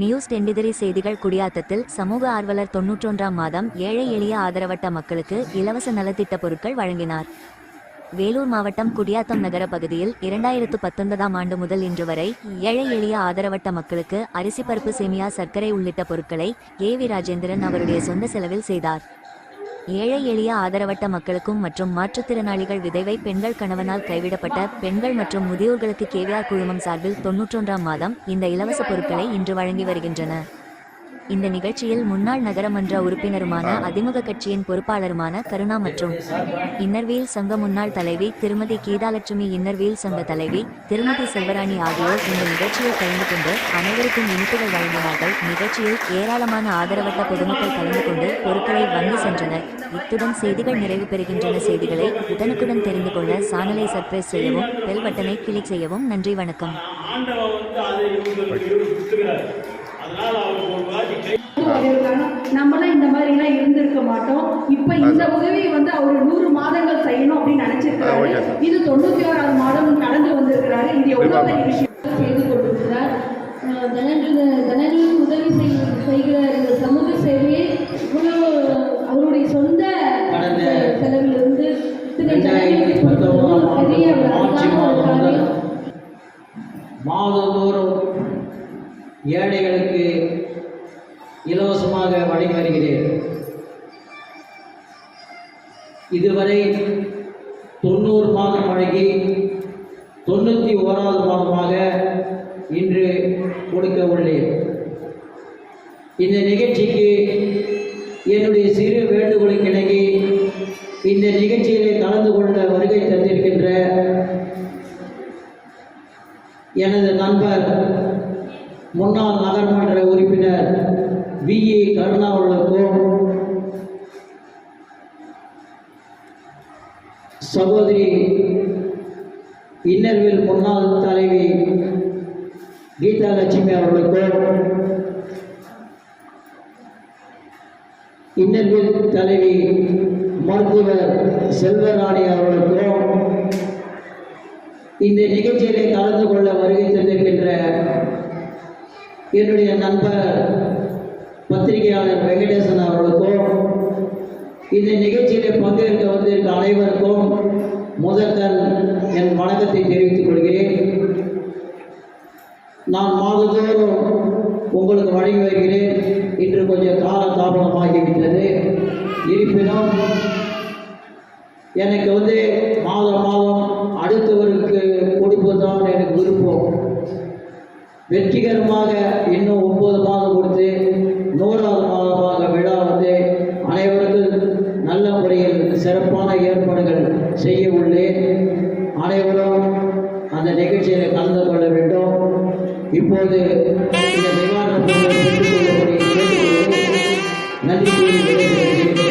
News டெண்டிதரி செய்திகள் குடியாத்தத்தில் சமூக ஆர்வலர் தொன்னூற்றொன்றாம் மாதம் ஏழை எளிய ஆதரவட்ட மக்களுக்கு இலவச நலத்திட்ட பொருட்கள் வழங்கினார். வேலூர் மாவட்டம் குடியாத்தம் நகர பகுதியில் இரண்டாயிரத்து பத்தொன்பதாம் ஆண்டு முதல் இன்று வரை ஏழை எளிய ஆதரவட்ட மக்களுக்கு அரிசி பருப்பு சேமியா சர்க்கரை உள்ளிட்ட பொருட்களை ஏ வி ராஜேந்திரன் அவருடைய சொந்த செலவில் செய்தார். ஏழை எளிய ஆதரவட்ட மக்களுக்கும் மற்றும் மாற்றுத்திறனாளிகள் விதைவை பெண்கள் கணவனால் கைவிடப்பட்ட பெண்கள் மற்றும் முதியோர்களுக்கு கேவிஆர் குழுமம் சார்பில் தொன்னூற்றொன்றாம் மாதம் இந்த இலவச பொருட்களை இன்று வழங்கி வருகின்றன. இந்த நிகழ்ச்சியில் முன்னாள் நகரமன்ற உறுப்பினருமான அதிமுக கட்சியின் பொறுப்பாளருமான கருணா மற்றும் இன்னர்வியல் சங்க முன்னாள் தலைவி திருமதி கீதாலட்சுமி இன்னர்வீல் சங்க தலைவி திருமதி செல்வராணி ஆகியோர் இந்த நிகழ்ச்சியில் கலந்து கொண்டு அனைவருக்கும் இனிப்புகள் வழங்கினார்கள். நிகழ்ச்சியில் ஏராளமான ஆதரவற்ற பொதுமக்கள் கலந்து கொண்டு பொருட்களை வாங்கி சென்றனர். இத்துடன் செய்திகள் நிறைவு பெறுகின்றன. செய்திகளை உடனுக்குடன் தெரிந்து கொள்ள சானலை சர்ப்ரைஸ் செய்யவும் பெல் பட்டனை கிளிக் செய்யவும் நன்றி வணக்கம். நம்மளாம் இந்த மாதிரி எல்லாம் இருந்திருக்க மாட்டோம். இப்ப இந்த உதவியை வந்து அவர் நூறு மாதங்கள் செய்யணும் அப்படின்னு நினைச்சிருக்காரு இது தொண்ணூத்தி ஓராவது மாதம் கடந்து வந்திருக்கிறாரு. இது எவ்வளவு பெரிய விஷயம் செய்து கொண்டிருக்கிறார். தனனியின் உதவி செய்- செய்கிற இந்த சமூக சேவையை இவ்வளவு அவருடைய சொந்த செலவிலிருந்து பெரிய. மாதந்தோறும் ஏழைகளுக்கு இலவசமாக வழங்கி வருகிறேன். இதுவரை தொண்ணூறு மாதம் வழங்கி தொண்ணூற்றி ஓராவது மாதமாக இன்று கொடுக்க உள்ளேன். இந்த நிகழ்ச்சிக்கு என்னுடைய சிறு வேண்டுகோளுக்கிணங்கி இந்த நிகழ்ச்சியிலே கலந்து கொள்ள வருகை தந்திருக்கின்ற எனது நண்பர் முன்னாள் நாடாளுமன்ற உறுப்பினர் வி. ஏ. கருணா அவர்களுக்கும் சகோதரி இன்னர்வில் முன்னாள் தலைவி கீதா லட்சுமி அவர்களுக்கும் இன்னர்வில் தலைவி மருத்துவர் செல்வராணி அவர்களுக்கும் இந்த நிகழ்ச்சியிலே கலந்து கொள்ள வருகை என்னுடைய நண்பர் பத்திரிகையாளர் வெங்கடேசன் அவர்களுக்கும் இந்த நிகழ்ச்சியிலே பங்கேற்க வந்திருக்க அனைவருக்கும் முதற்கண் என் வணக்கத்தை தெரிவித்துக் கொள்கிறேன். நான் மாதந்தோறும் உங்களுக்கு வழங்கி வருகிறேன். இன்று கொஞ்சம் கால தாமதமாகிவிட்டது. இருப்பினும் எனக்கு வந்து மாதம் மாதம் அடுத்தவருக்கு கொடுப்பது தான் எனக்கு விருப்பம் வெற்றிகரமாக இன்னும் ஒன்பது மாதம் கொடுத்து நூறாவது மாதமாக விழா வந்து அனைவருக்கும் நல்ல முறையில் சிறப்பான ஏற்பாடுகள் செய்ய உள்ளேன். அனைவரும் அந்த நிகழ்ச்சியில் கலந்து கொள்ள வேண்டும். இப்போது இந்த நிவாரண நன்றி கூறி